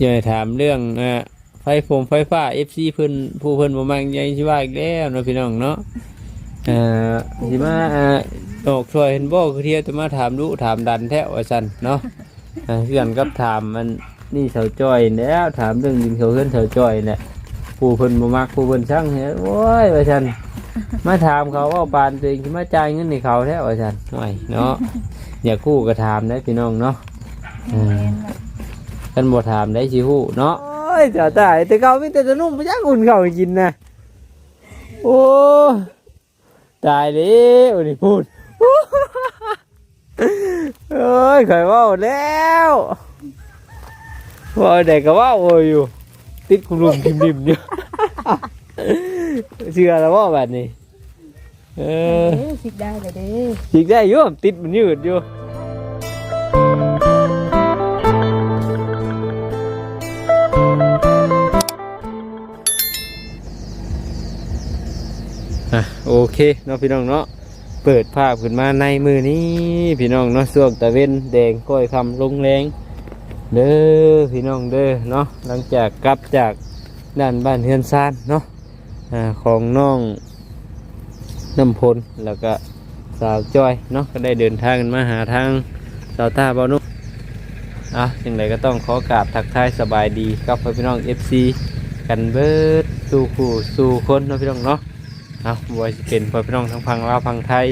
อย่าถามเรื่องอ่อไฟฟงไฟฟ้า FC เพิ่นผู้เพิ่นบ่มักยังสิว่าอีกแล้วเนาะพี่น้องเนาะเอ่อสิมาเอ่อออกช่วยเห็นบ่คือเที่ยวจะมาถามดูถามดันแท้ว่าซั่นเนาะเอ่อคือนกับถามมันนี่เสาจ้อยแล้วถามเรื่องดินเขาเฮือนเสาจ้อยเนี่ยผู้เพิ่นบ่มักผู้เพิ่นช่างเฮ็ดโอ้ยว่าซั่นมาถามเขาว่าปานตัวเองสิมาจ่ายเงินให้เขาแท้ว่าซั่นหน่อยเนาะอย่ากู้ก็ถามได้พี่น้องเนาะอืม กันบ่ถามได้สิฮู้เนาะโอ้ยจ้าตายแต่เขามีแต่จะนุ่มบ่อยากอุ่นเขาให้กินนะโอ้ตายแล้วนี่พูดเอ้ยข่อยเว้าแล้วเว่าได้ก็เว้าอยู่ ติดคุรุมริมๆอยู่เชื่อแล้วว่าแบบนี้เออเด้อสิได้เลยเด้อจิกได้อยู่ติดมันยืดอยู่ อะโอเคเนาะพี่น้องเนาะเปิดภาพขึ้นมาในมือนี้พี่น้องเนาะช่วงตะเวนแดงก้อยคำลงแรงเด้อพี่น้องเด้อเนาะหลังจากกลับจากด้านบ้านเฮือนซานเนาะอ่าของน้องน้ำพลแล้วก็สาวจ้อยเนาะก็ได้เดินทางกันมาหาทางสาวตาบานุอะยังไงก็ต้องขอกราบทักทายสบายดีกับพี่น้อง FC กันเบิดสู่ผู้สู่คนเนาะพี่น้องเนาะ เอาบอยสิเป็นพ่อพี่น้องทั้งพังลาวพังไทย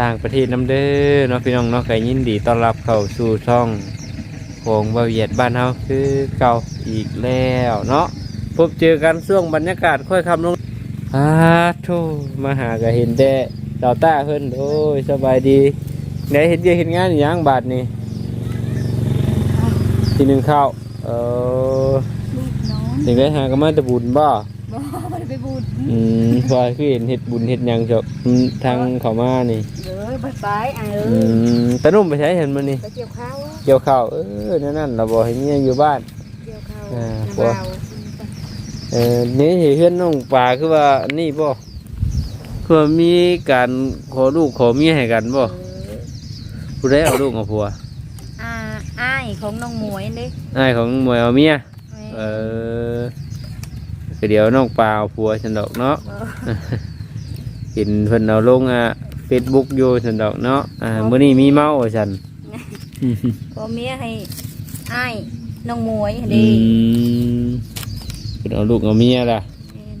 ต่างประเทศน้ำเด้อเนาะพี่น้องเนาะก็ยินดีต้อนรับเข้าสู่ช่องของบาเวียดบ้านเฮาคือเก่าอีกแล้วเนาะพบเจอกันช่วงบรรยากาศค่อยคำลงอาโทมาหาก็เห็นแต่ดาวต้าเพิ่นโอ้ยสบายดีได้เห็นเวียกเห็นงานอหย่างบาทนี่ทีหนึ่งข้าวเออลูกน้องถึงได้หาก็มาแตะบุญบ่ บ่บ่ได้ไปบูดอืมพอคือเห็นเห็ดบุญเห็ดหยังจบทางเขามานี่เด้อบ่ไปอะเออือมตะนุ่มไปใช้เห็นมันนี่ไปเกี่ยวข้าวเกี่ยวข้าวเออนั่นนั่นเราบอกให้เมียอยู่บ้าน เกี่ยวข้าวอ่าน้ำบ่เบาเออนี่เห็นเพื่อนน้องป่าคือว่านี่บ่คือว่ามีการขอลูกขอเมียให้กันบ่เออผู้ใดเอาลูกเอาผัวอ่าอ้ายของน้องหมวยนี่อ้ายของมวยเอาเมียแม่เออ ก็เดี๋ยวน้องป่าเอาผัวฉันดอกเนาะบ่เห็นเพิ่นเอาลงอะ Facebook อยู่ฉันดอกเนาะอ่ามื้อนี้มีเมาว่าซั่นก็เมียให้อ้ายน้องหมวยอืดีมเป็นเอาลูกเอาเมียล่ะแม่น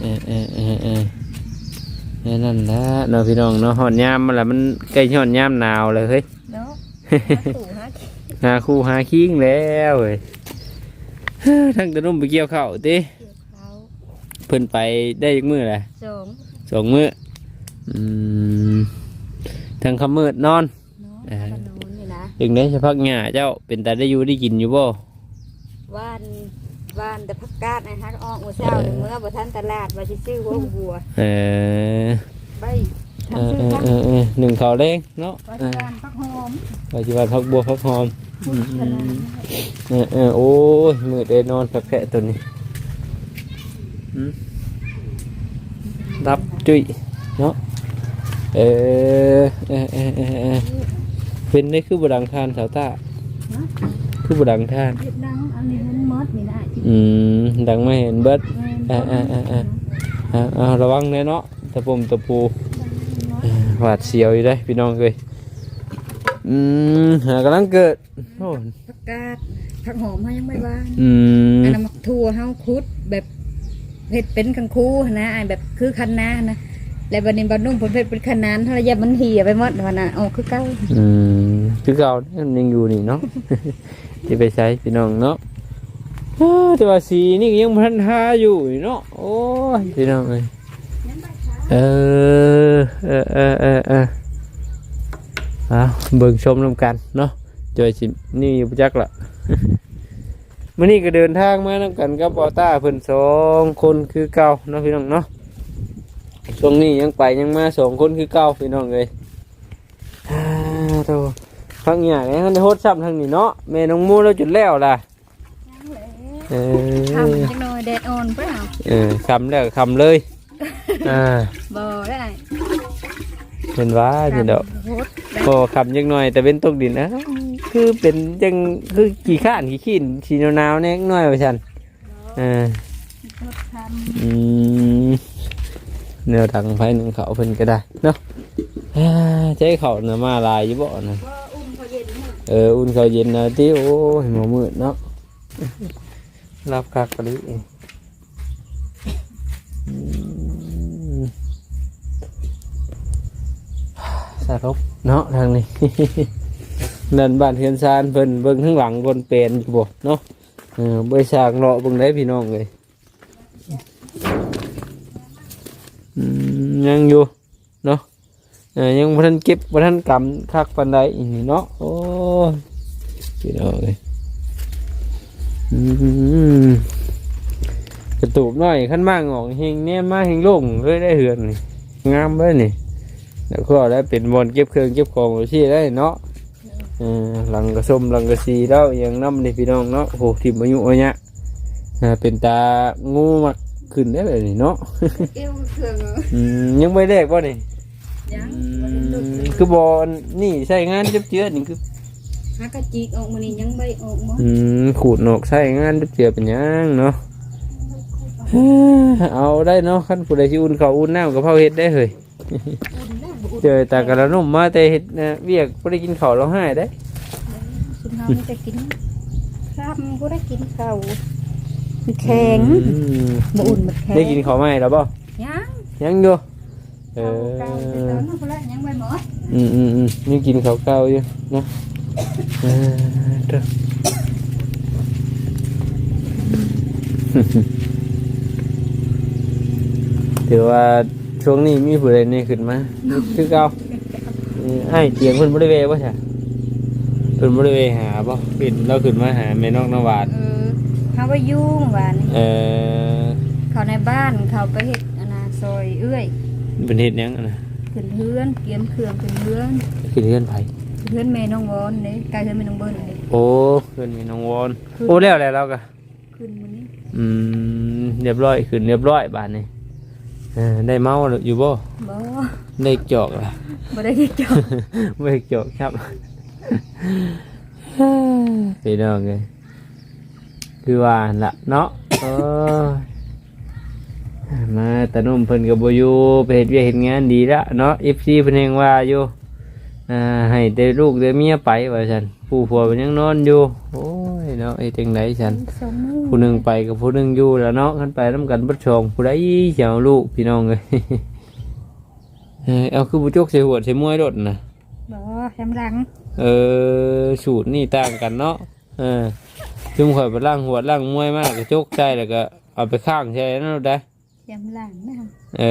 เออเออเออเออเออนั่นแหละเนาะพี่น้องเนาะหอนยามมันละมันใกล้หอนยามหนาวเลยเฮ้ยเนาะหาตู่หาขี้หาคู่หาคิงแล้วเว้ยทั้งตะนุ่มไปเกี่ยวข้าวติเกี่ยวข้าวเพิ่นไปได้อีกมื้อแหละสองสองมื้ออืมทั้งคำมืดนอน เนาะเออขนมนี่นะถึงได้เฉพาะหญ้าเจ้าเป็นตาได้อยู่ได้กินอยู่บ่ว่านว่านแต่พักกาดนะฮะออกมื้อเช้านี่เมื่อบ่ทันตลาดว่าสิซื้อหัวบัวเออไปเออทำซื้อเออพักเออเออหนึ่งข้าวแรงเนาะว่าเอสิอการพักหอมปัจจุบันพักบัวพักหอมพุทธนาเออเออโอ้ยมืดเลยนอนแผลตัวนี้อืม รับจุยเนาะเออเออเออเออเออเป็นได้คือบดังทานสาวตาคือบดังทานเฮ็ดดังอันนี้มันมดนี่นะที่อืมดังไม่เห็นเบิด แม่นอ่าอ่าอ่า อ่าอ่าอ่าระวังเลยเนาะตะปุ่มตะปูเออหวาดเสียวอยู่ได้อพี่น้องเลยอืมหากำลังเกิดโอ้พักกาดพักหอมเฮายังไม่ว่านอืมอันนั้นมักทั่วเฮาคุดแบบ เฮ็ดเป็นคังคูนะอันแบบคือคันนานะแล้วบัดนี้บัดนุ่มผลเฮ็ดเป็นคันนานเฮายามันเหี่ยไปหมดว่าน่ะอ๋อคือเก่าอืมคือเก่านี่ยังอยู่นี่เนาะที่ไปใช้พี่น้องเนาะแต่ว่าสีนี่ยังพันทาอยู่นี่เนาะโอ้ยพี่น้องเอ้ยเออเออเออเออเออเอาเบิ่งชมนำกันเนาะจอยสินี่อยู่ประจักษ์ละ มื่อนี้ก็เดินทางมานำกันกับปอต้าเพิ่นสองคนคือเก่าเนาะพี่น้องเนาะช่วงนี้ยังไปยังมาสองคนคือเก่าพี่น้องเลยอ่าโตฟังอย่างนี้มันได้โฮดซ้ำทางนี้เนาะแม่น้องมูเราจุดแล้วล่ะเอทำอจังหน่อยแดดอ่อนเปล่าเออคำแล้วก็คำเลยอ่าบ่ได้เห็นว่าเห็นดอกโหดได้พอคำยังหน่อยแต่เป็นตกดินนะ คือเป็นจังคือกี่ข้านกี่ขี้นสีหนาวๆแน่น้อยว่าซั่นเออรถทอืมแนวทางไฟหนึ่งเขาเพิ่นก็ได้เนาะอ่าใช้เขาเนาะมาลายอยู่บ่นะำว่าอุ้มเขาเย็นมากเอออุ่นเขาเย็นนะที่โอ้ยหมอมืดเนาะรับคักกะลิอืมสารบเนาะทางนี้ นั่นบ้านเฮือนซานเพิ่นเบิ่งข้างหลังคนเป็นอยู่บ่เนาะเออบ่สร้างเลาะเบิ่งได้พี่น้องเลยอืมยังอยู่เนาะเออยังบ่ทันเก็บบ่ทันกำคักปานใดอีนี่เนาะโอ้ยพี่น้องเลยอืมกระตูบน้อยขั้นมากออกเฮงเนี่ยมาเฮงโล่งเลยได้เหือนนี่งามเลยนี่แล้วก็ได้เป็นบอลเก็บเครื่องเก็บของที่ได้เนาะ หลังกระส้มหลังกระซีแล้วอย่างน้ำนี่พี่น้องเนาะโอ้โหทิมอายุเอาเนี่ยอ่าเป็นตางูมักขึ้นได้เลยนี่เนาะเอวเครื่องเอออืมยังไม่แรกป่ะนี่ยังอืบ่ได้ดุดมเลยคือบอลนี่ใช้งานเจ็บเจือนี่คือหากระจีกออกมานี่ยังไม่ออกมาอืมขูดหนอกใช้งานเจ็บเจือเป็นหยังเนาะเอ้อเอาได้เนาะขั้นผู้ใดที่อุ่นเขาวอุ่นน้ำกับเผาเห็ดได้เลยอุ่นแล้วบ่อุ่น เจอตากระนุ่มมาแต่เห็ดนะเวียกไม่ได้กินข้าวเราให้ได้สุนทรไม่ได้กินครับบ่ได้กินข้าวมันแข็งอืมบ่อุ่นมันแข็งได้กินข้าวไหมแล้วบ่ยังยังอยู่เอเก่าเก่าอแต่ตอนนั้นพุ่นละยังไม่หมดอืมอืมอืมนี่กินข้าวเก่าอยู่เนาะเออเด้อถือว่า ช่วงนี้มีผู้ใดนี่ขึ้นมาคือเก่าอืมไอ้เตียงเพิ่นบริเวณป่ะใช่เพิ่นบริเวณหาป่ะปิดเราขึ้นมาหาแม่นอกนาวาดเออเขาว่ายุ่งว่านี่เออเขาในบ้านเขาไปเฮ็ดอนนาซอยเอื้อยเป็นเฮ็ดหยังอะนะขึ้นเพื่อนเกียมเครื่องขึ้นเพื่อนขึ้นเฮือนไผขึ้นเพื่อนแม่น้องวอนเด้ไกลเพื่อนแม่น้องเบิ้ลเด้โอ้เพิ่นมีน้องวอนโอ้แล้วแล้วเราก็ขึ้นมื้อนี้อืมเรียบร้อยขึ้นเรียบร้อยบาดนี้ เออได้เมาอยู่บ่บ่ได้จอกล่ะบ่ได้ที่จบไม่ได้จอกครับพี่น้องไงคือว่าหั่นละเนาะเออมาแต่นุ่มเพิ่นกับโบอยูไปเห็นเวียกเห็นงานดีละเนาะเอฟซีเพิ่นเองว่าอยู่อ่าให้แต่ลูกแต่เมียไปว่าฉันผู้ผัวมันยังนอนอยู่โอ้ย เนาะไอ้จังไดฉันสองมื้อผู้หนึ่งไปกับผู้หนึ่งอยู่แล้วเนาะขันไปน้ำกันบัดชองผู้ใดจะเอาลูกพี่น้องเลยเออเอาคือบุจกใส่หัวใส่มวยรถนะบ่แคมหลังเออสูตรนี่ต่างกันเนาะเออจุ่มข่อยไปล่างหัวล่างมวยมากกระจกใจแล้วก็เอาไปข้างใช่นั่นได้แคมหลังนะเอ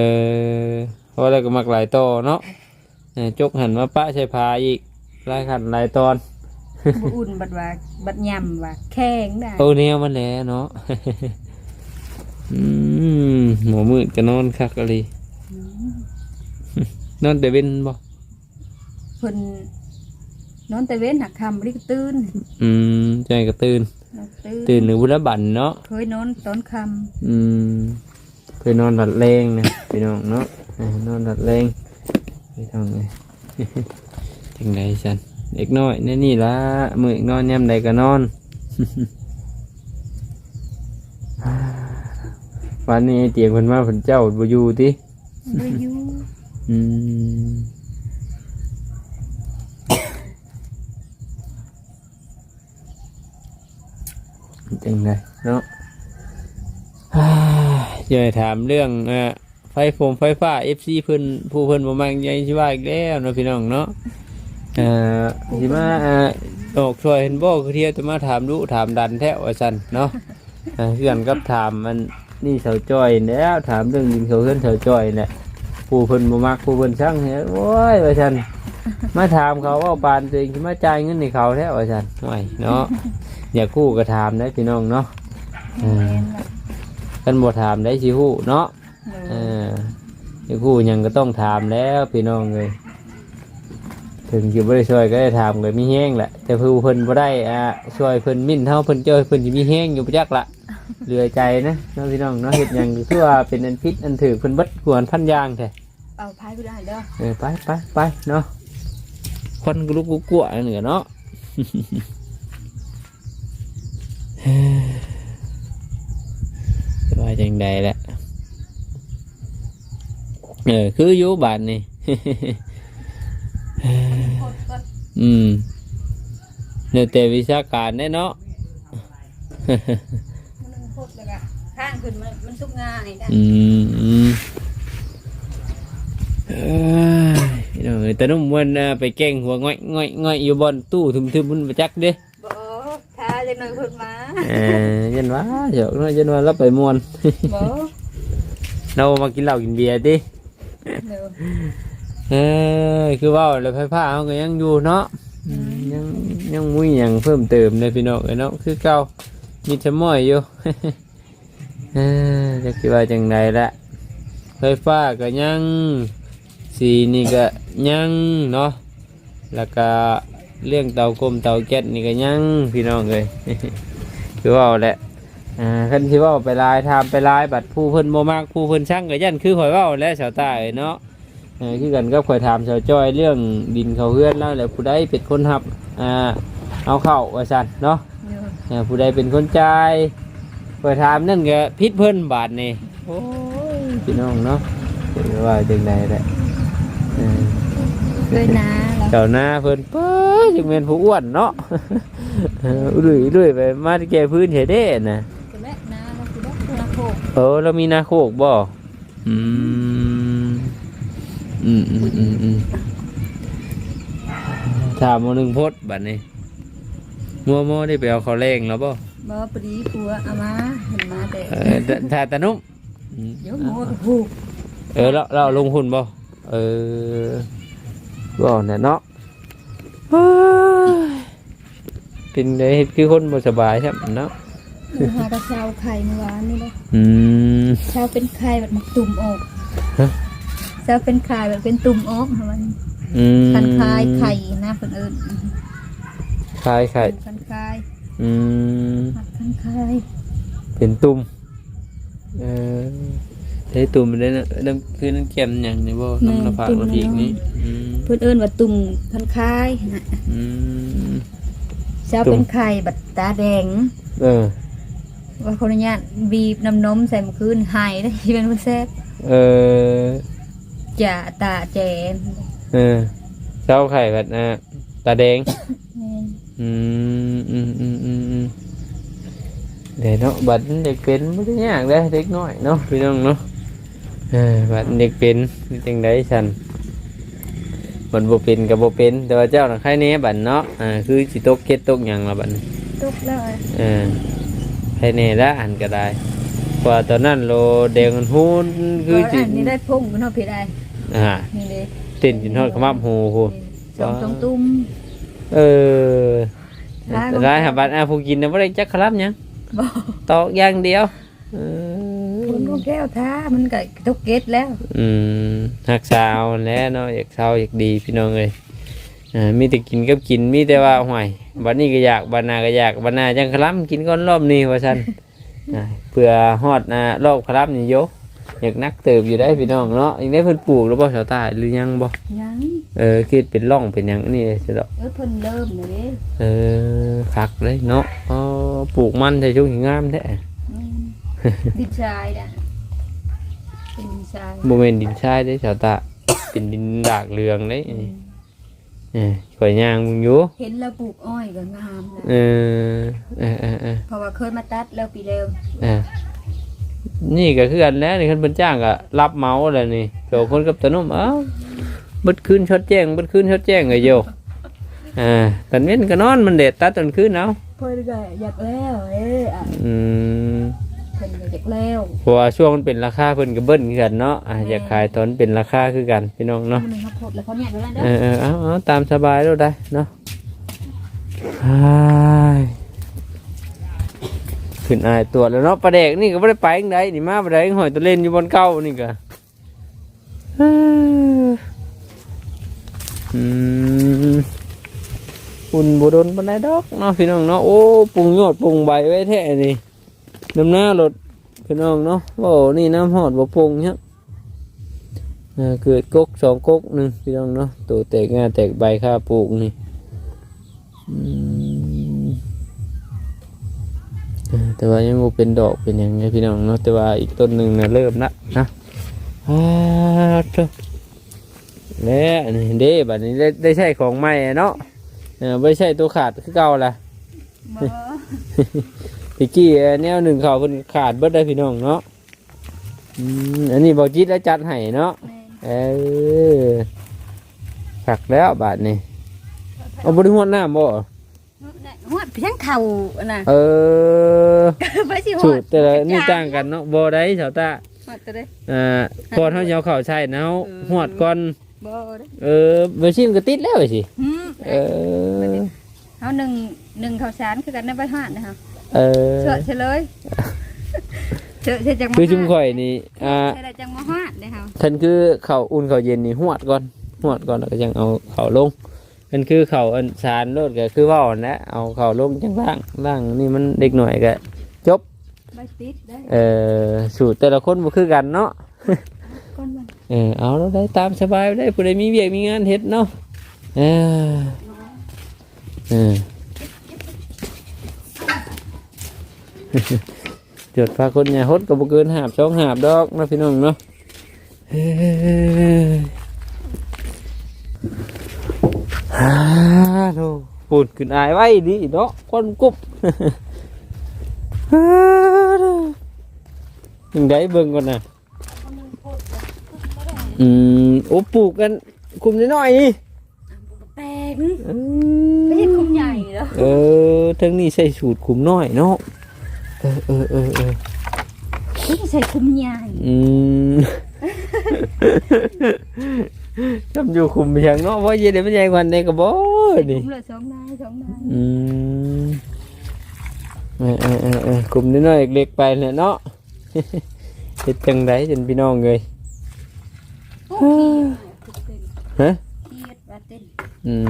อเพราะอะไรก็มักหลายต่อเนาะเออจกหันมาปะใช้พาอีกหลายขันหลายตอน บ่อุ่นบัดว่าบัดยำว่าแข็งได้โตเนี้ยมันแหล้วเนาะ อืมหมอมืดก็นอนคักอะไรอืมนอนแต่เว้นบ่เพิ่นนอนแต่เว้นหักคำบ่ได้ตื่นอืมใจก็ตื่น นอนตื่นตื่นหนึ่งบุญบันเนาะ เคยนอนตอนคำอืมเคยนอนหลัดแรงนะ พี่น้องเนาะเออนอนหลัดแรงพี่น้องเลย จังไดฉัน เด็กน้อยแนี่นี่ละมืออีกนอนยามใดก็นอนวันนี้เตียงเพิ่นมาเพิ่นเจ้าบ่อยู่ติบ่อยู่อืมจังไดเนาะอ่าอย่าให้ถามเรื่องเอ่อไฟฟงไฟฟ้า FC เพิ่นผู้เพิ่นบ่มักใหญ่สิว่าอีกแล้วเนาะพี่น้องเนาะเอ่อสิมาอ่อออกช่วยเห็นบ่คือเที่ยวจะมาถามดูถามดันแท้ว่าซั่นเนาะเอ่อเพื่อนกับถามมันนี่เสาจ้อยแล้วถามเรื่องยิงเขาเพื่อนเสาจ้อยแหละผู้เพิ่นบ่มักผู้เพิ่นช่างเฮ้ยโอ้ยว่าซั่นมาถามเขาว่าปานตัวเองสิมาจ่ายเงินให้เขาแท้ว่าซั่นโอ้ยเนาะอย่ากู้ก็ถามได้พี่น้องเนาะกันบ่ถามได้สิฮู้เนาะเอเอออสิฮู้หยังก็ต้องถามแล้วพี่น้องเลย ถึงสิบ่ได้ช่วยก็ได้ถามก็มีแห้งแหละแต่ผู้เพิ่นบ่ได้อ่าช่วยเพิ่นมิ่นเฮาเพิ่นจ้อยเพิ่นสิมีแห้งอยู่ประจักละเหลือใจนะเนาะพี่น้องเนาะเฮ็ดหยังก็คือว่าเป็นอันพิษอันถือเพิ่นเบิดกวนพันอยางแท้เอาพายไปได้เด้อเออไปไปไปเนาะคนก็ลุกกุ๊กกัวเหนือเนาะ ว่าจังใดแหละเออคืออยู่บ้านนี่ อืมเนี่ยแต่วิชาการแน่เนาะมันพดแล้วก็ข้างขึ้นมันมันสุกง่ายได้อืมอืมเอ้ยพี่น้องเอ้ยแต่นุ่มมวนน่ะไปแกล้งหัวง่อยง่อยง่อยอยู่บนตู้ทึมๆมันประจักเด้บ่ถ้าจังหน่อยเพิ่นมาเออยันว่าเดี๋ยวน้อยยันว่าเราไปมวนบ่เรามากินเหล้ากินเบียร์ดิ เดี๋ยวเออคือว่าแล้วไฟฟ้าเขาก็ยังอยู่เนาะอืมยังยังมุ้ยยังเพิ่มเติมเลยพี่น้องเอ้ยเนาะคือเก่ามีชะม้อยอยู่เออจะคิดว่าจังไดละไฟฟ้าก็ยังสีนี่ก็ยังเนาะแล้วก็เรื่องเตากลมเตาแก๊สนี่ก็ยังพี่น้องเลยคือว่าแหละอ่าคันที่ว่าไปลายทำไปลายบัดผู้เพิ่นโมมากผู้เพิ่นช่างก็ยันคือข่อยเว่าและชาวใต้เนาะเออ คือกันก็คอยถามชาวจ้อยเรื่องดินเขาเฮือนแล้วแหละผู้ใดเป็นคนหับอ่าเอาเข้าว่าสันเนาะเดี๋ยวเออผู้ใดเป็นคนจ่ายคอยถามนั่นก็พิษเพิ่นบาทนี่โอ้ยพี่น้องเนาะเป็นว่าจังใดแหละเออด้วยนะแล้วเจ้าหน้าเพิ่นเป้อจึงเป็นผู้อ้วนเนาะเอออุ้ยอุ้ยไปมาแก้พื้นเฉยเด้นะก็แม่นะแล้วคือได้คุณโคกเออเรามีนาโคกบ่อืม อืมอืมอืมอืมถามมาหนึ่งพดบัดนี้มัวมัวได้ไปเอาเขาวแรงแล้วบ่บ่ปรีผัวเอามาเห็นมาแต่เออแต่ถ้าตานุ่มอืมเดี๋ยวหมูกับผูกเออเราเราลงหุ่นบ่เออบ่เนี่ยเนาะเฮ้ยเป็นไงคือคนบ่สบายครับเนาะหนูหากระเช้าไข่เมื่อวานนี่เลยอืม เช้าเป็นไข่แบบมันตุ่มออกฮะ เช้าเป็นไข่แบบเป็นตุ่มออกค่ะมันอืมคันคายไข่นะเพิ่นเอิ้นคลายไข่คันคายอืมหัดคันคายเป็นตุ่มเออใช้ตุ่มไปได้นะน้ำคือน้ำเค็มอย่างนี้บ่น้ำน้ำผักน้ำพริกนี่อืมเพิ่นเอิ้นว่าตุ่มคันคายนะอืมเช้าตุ่มเป็นไข่บัดตาแดง เออ ว่าคนนี้บีบน้ำนมใส่เมื่อคืนหายได้ที่เป็นคนแซ่บเออ จ่าตาแจนเออเช้าไข่แบบอะตาแดง แม่นอืมอืมอืมอืมอืมเดี๋ยวเนาะบัตรเด็กเป็นไม่ได้ยากเลยเด็กน้อยเนาะพี่น้องเนาะเออบัตรเด็กเป็นนี่จังไดฉันบัตรบ่เป็นกับบ่เป็น แต่ว่าเจ้าน่ะใครแน่บัตรเนาะอ่าคือสิตกเก็ดตกหยังละบัตรตุกแล้วเออใครแน่ละอันก็ได้ กว่าตอนนั้นโลแดงมันฮูนคืคืออจิจินี่ได้พุ่งกันเนาะพี่ได้อ่านี่เลยเต้นจินทอดขมับหูหูสองสองตุ้มเออร้ายบ่ร้ายหาบัตรอาผู้กินนะบ่ได้จักขลับหยังบอกตอกอย่างเดียวเอคนอลูกแก้วท้ามันก็ตุกเก็ตแล้ว อืมหักสาวแหล้วเนาะอยากเศร้าอยากดีพี่น้องเลยอ่ามีแต่กินกับกินมีแต่ว่าห่วยบัดนี้ก็อยากบัดหนาก็อยากบัดหนาจังคลับกินก้อนรอบนี้ว่าซั่น อ่าเพื่อฮอดอ่ารอบคลับนี่โยอยากนักเติบอยู่ได้พี่น้องเนาะยังได้เพิ่นปลูกแล้วบ่ชาวใต้หรือยังบ่ยังเออคิดเป็นร่องเป็นหยังนี่สิดอกเออเพิ่นเริ่มเลยเด้เออคักเลยเนาะอ๋อปลูกมันใส่ช่วงหิงามแท้อืมดินชายน่ะเป็นดินชายบ่แม่นดินทรายเด้ชาวใตาเป็นดินดากเหลืองเด้นี่ เออข่อยย่างมึงอยู่เห็นแล้วปลูกอ้อยก็งามนะเออเออเออเออเพราะว่าเคยมาตัดแล้วปีเร็วเออนี่ก็คือกันแล้วนี่คันเพิ่นจ้างก็รับเหมาแล้วนี่เกี่ยวคนกับตะนุ่มเอ้าเบิดคืนช็อตแจ้งเบิดคืนช็อตแจ้งก็โยอ่าตอนเว้นก็นอนมันแดดตัดตอนคืนเอาเพิ่นก็อยากแล้วเอ้ยอะอืมเพิ่นก็อยากแล้วเพราะว่าช่วงมันเป็นราคาเพิ่นก็เบิ้ลคือกันเนาะอ่าอยากขายตอนเป็นราคาคือกันพี่น้องเนาะ มันครับผมแล้วเขาเนี่ยเดี๋ยวนั้นเด้เอออเออเอาเอาตามสบายแล้วได้เนาะอ้ายขึ้นอายตัวจแล้วเนาะประเด็กนี่ก็ไม่ได้ไปยังไงนี่มาประเด็กหอยตัวเล่นอยู่บนเก้านี่ก็เอ้ออืมอุ่นบุดนปันไดดอกเนาะพี่น้องเนาะโอ้ปรุงยอดปรุงใบไว้แท้นี่ น้ำหน้ารถพี่น้องเนาะโอ้นี่น้ำหอดบ่ปรุงเนี่ยเอ่อเกิดกกสองกกหนึ่งพี่น้องเนาะตัวแตกงาแตกใบข้าปลูกนี่อืมเออแต่ว่ายังบ่เป็นดอกเป็นหยังไงพี่น้องเนาะแต่ว่าอีกต้นหนึ่งน่ะเริ่มละนะอ้าวเจ้าแล้วนี่เด้บัดนี้ได้ได้ใช้ของใหม่อะเนาะเออไม่ใช่ตัวขาดคือเก่าล่ะบ่ ตะกี้แนวหนึ่งเขาเพิ่นขาดเบิดได้พี่น้องเนาะอืมอันนี้บอกจิตแล้วจัดให้เนาะแม่นเออผักแล้วบาทนี่เอาบริหวดน้ำบ่ฮอดเพียงเข่าอะน่ะเออไปสิฮอสูดตรแต่ละนี่ต่างกันเนาะบ่ได้ชาวตาฮอดตัวเด้อ่าพอเท่าเหนียวเข่าใช่เนาะหวดก่อนบ่เด้เออเบอร์ชิมก็ติดแล้วสิหืมเออเฮาหนึ่งหนึ่งข้าวสารคือกันในบ้านฮอดนะคะ เออเชื่อเฉลยเชื่อเชื่อจังมาคือชุมข่อยนี่อ่าเชื่อได้จังมาฮอดเด้อเฮาท่านคือเขาวอุ่นเขาวเย็นนี่หวดก่อนหวดก่อนแล้วก็ยังเอาเขาวลงมันคือเขาวอันสารโลดก็คือว่าอ่อนนะเอาเขาวลงจังล่างล่างนี่มันเด็กหน่อยก็ใบติดได้เออสูตรแต่ละคนบ่คือกันเนาะ ก้อนมันเออเอาแล้วได้ตามสบายได้ผู้ใดมีเวียกมีงานเฮ็ดเนาะเออเออ จดพาคนเนี่ยฮดก็บ่เกินหาบช่องหาบดอกเนาะพี่น้องเนาะเฮ้ยฮ่าโธ่พูดขึ้นอายไว้ดิเนาะคนกุบฮ่าโธ่ยังได้เบิ่งก่อนน่ะอืมโอ้ปลูกกันคุมน้อยๆนี่แตงอืไม่ใช่คุมใหญ่เหรอเออทั้งนี้ใส่สูตรคุมน้อยเนาะ เออเออเออเออไม่ใช่คุมใหญ่อืมจำอยู่คุมไปอย่างเนาะเพราเย็นเดี๋ยวมันใหญ่กว่าในกระบอกนี่คุมลยสองนายสองนายอืมเออเออเออเออคุมน้อยๆเล็กๆไปเนี่ยเนาะเฮ็ดจังไดจนพี่น้องเลยฮะอืม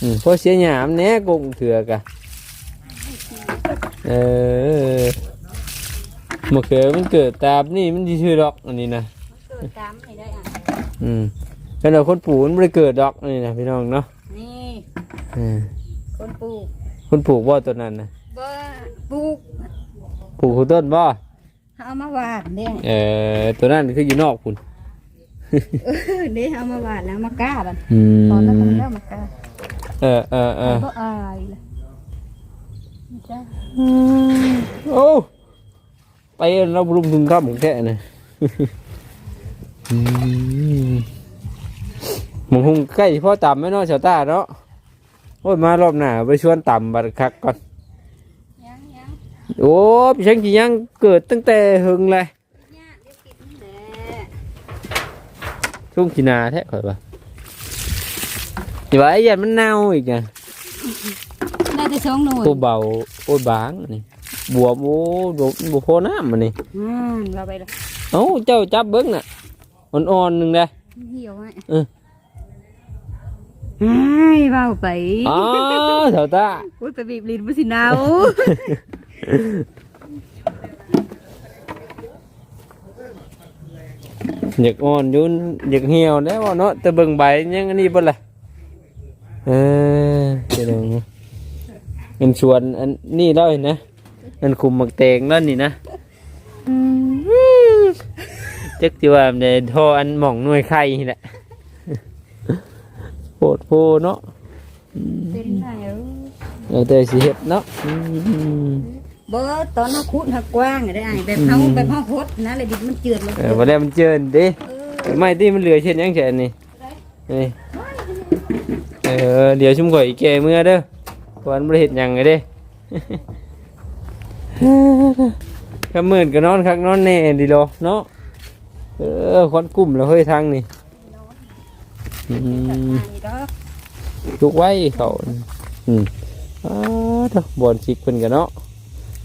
อืมพราะเสียหยามแน่กงเถือกะ เออมะเขือมันเกิดตามนี่มันดีชื่อดอกอันนี้นะเกิดตามให้ได้อะอืมขณะคนปลูกมันไม่ได้เกิดดอกนี่นะพี่น้องเนาะนี่เออคนปลูกคนปลูกว่าตัวนั้นนะบ่ปลูกปลูกคือต้นบ่เอามาหวานเด้เออตัวนั้นคืออยู่นอกคุณเออเด้เอามาหวานแล้วมากล้าบันอืตอนนั้นมันมเริ่มมากล้าเออเออเออบ่อายเลยไม่ใช่ โอ้ไปเรารุมถึงข้ามของแค่นะอืมหมงหุงใกล้พ่อต่ำไหมเนาะชาวต้าเนาะโอ้ยมารอบหน้าไปชวนต่ำบัดคักก่อนยังยังโอ้พี่ช่างกี่ยังเกิดตั้งแต่หึงเลยเนี่ยเดี๋ยวกินนี่แหละช่วงกีนาแท้ข่อยปะอย่าว่าไอ้ยันมันเน่าอีกไง ได้แต่สองหน่วยตัวเบาโอ้ยบางอันนี่บวบโอ้บวบวโพน้ำมันนี่อืมเราไปเลยเอ้าเจ้าจับเบิ้งน่ะอ่อนๆหนึ่งเลยเหี่ยวไหมเออไอ้เบาไปอ๋อชาวต้าอุ้ยไปบีบลิ้นบ่สิหนาวอยากอ่อนอยุ่นอยากเหี่ยวแล้วว่าเนาะแต่เบิ่งใบยังอันนี้บ่ล่ะเออเดี๋ยวนะ เป็นชวนอันนี่แล้วเห็นนะอันคุมหมักแตงแล้วนี่นะจักจิว่ามันได้ทออันหม่องหน่วยไข่นี่แหละโปรดโพเนาะเป็นไงเออแล้วแต่สิเฮ็ดเนาะอืมบ่ตอนเฮาขุดเฮากว้างได้อ้ายแบบเฮาแบบเฮาพดนะเลยดินมันเจือดลงเออบ่ได้มันเจินเด้เออไม่ที่มันเหลือเช่นยังแค่นี้นี่เออเดี๋ยวชุ่มข่อยอีแกเมื่อเด้อ เพราะวันบริเหตุยังไงเด้ ก็หมื่นก็นอนคักนอนแน่ดีโลเนาะเออควันกลุ่มแล้วเฮ้ยทางนี่อืม นี่ดอกทุกไว้เขาอืมอ้าวเถอะบอนชิกเพิ่นกันเนาะ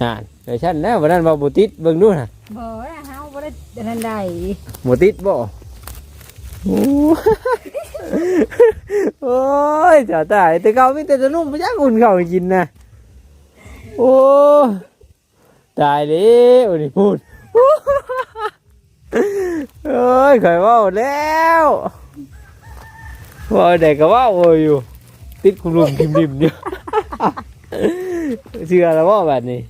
อ่านเดี๋ยวฉันแล้ววันนั้นบ่บ่ติดเบิ่งดูน่ะบ่ได้เฮาบ่ได้อันนั้นได้บ่ติดบ่โอ้ โอ้ยเจ้าตายแต่เก่ามีแต่จะนุ่มไปย่างอุ่นเขาให้กินนะโอ้ตายแล้วนี่พูดโอ้ยข่อยเว่าแล้วเว่าเด็กก็เว่าโอ้ยอยู่ ติดคุรุมพิมริมอยู่เชื่อแล้วว่าแบบนี้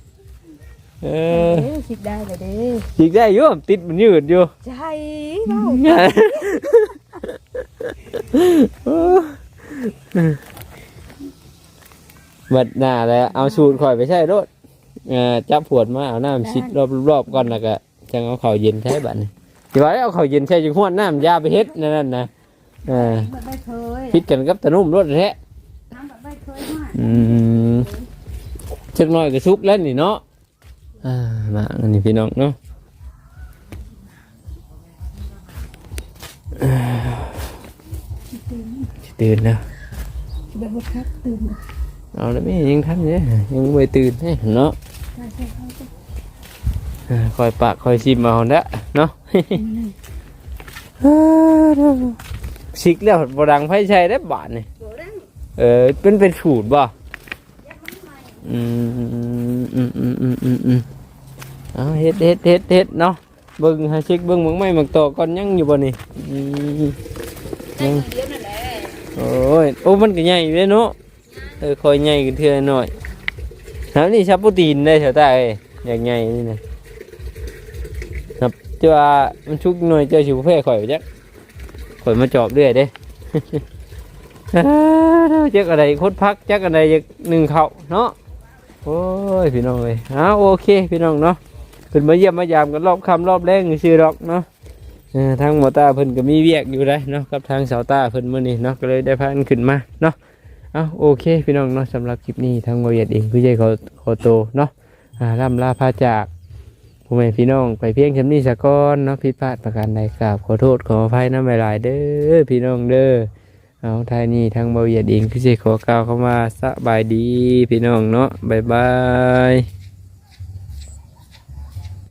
เออเด้อคิดได้เลยเด้อจิกได้อยู่ติดมันยืดอยู่ใช่เบ้า บัดหน้าแล้วเอาสูตรข่อยไปใช้รถเอ่อจับผวดมาเอาน้ำชิดรอบๆก่อนแล้วก็จังเอาข้าวเย็นใช้บัดนี้ที่ว่าเอาข้าวเย็นใช้จังหวดน้ำยาไปเฮ็ดนั่นนั่นนะเออแบบไม่เคยพิดกันกับตะนุ่มรถแท้น้ำแบบไม่เคยมากอืมจักหน่อยก็สุกแล้วนี่เนาะอ่ามาอันนี้พี่น้องเนาะอ่า ตื่นแล้วแบบว่าคักตื่นเอาแล้วไม่ยังทันเนี่ยยังไม่ตื่นเนี่ยเนาะใช่ใช่ใช่ใช่อ่าคอยปากคอยชิมมาหอนละเนาะชิกแล้วบดังไฟใช้ได้บาทนี่โบดังเออเป็นเป็นสูตรบ่อืมอืมอืมอืมอืมอืมอืมเอาเฮ็ดเฮ็ดเฮ็ดเฮ็ดเนาะเบิ่งหาเช็คเบิ่งมึงไม่มักต่อก่อนยังอยู่บ่นี่อืมได้มือเดียวนั่นแหละ โอ้ยโอ้มันก็ใหญ่อยู่เด้เนาะเออคอยใหญ่ขึ้นเทื่อหน่อยแล้วนี่ชับปรตีนได้แถวใต้เอ้ยอย่างใหญ่นี่นะครับจะว่ามันชุกหน่อยเจอสิบ่แพ้ข่อยจักข่อยมาจอบเรื่อยเด้จักอะไรโคตรพักจักอะไรจักหนึ่งเขาเนาะโอ้ยพี่น้องเลยอ้าโอเคพี่น้องเนาะขึ้นมาเยี่ยมมายามกันรอบคำรอบแรงชื่อดอกเนาะ ทางหมอตาเพิ่นก็มีเวียกอยู่ได้เนาะกับทางสาวตาเพิ่นมื้อนี้เนาะก็เลยได้พากันขึ้นมาเนาะเอาโอเคพี่น้องเนาะสำหรับคลิปนี้ทางบริษัทเองพี่ใหญ่ขอขอโตวเนาะอ่าล่ำลาพาจากพ่อแม่พี่น้องไปเพียงแค่นี้สะก่อนเนาะผิดพลาดประการใดกราบขอโทษขออภัยน้ำหลายๆเด้อพี่น้องเด้อเอาทายนี่ทางเบาเหยียดเองพี่เจขอกล่าวเข้ามาสบายดีพี่น้องเนาะบายบาย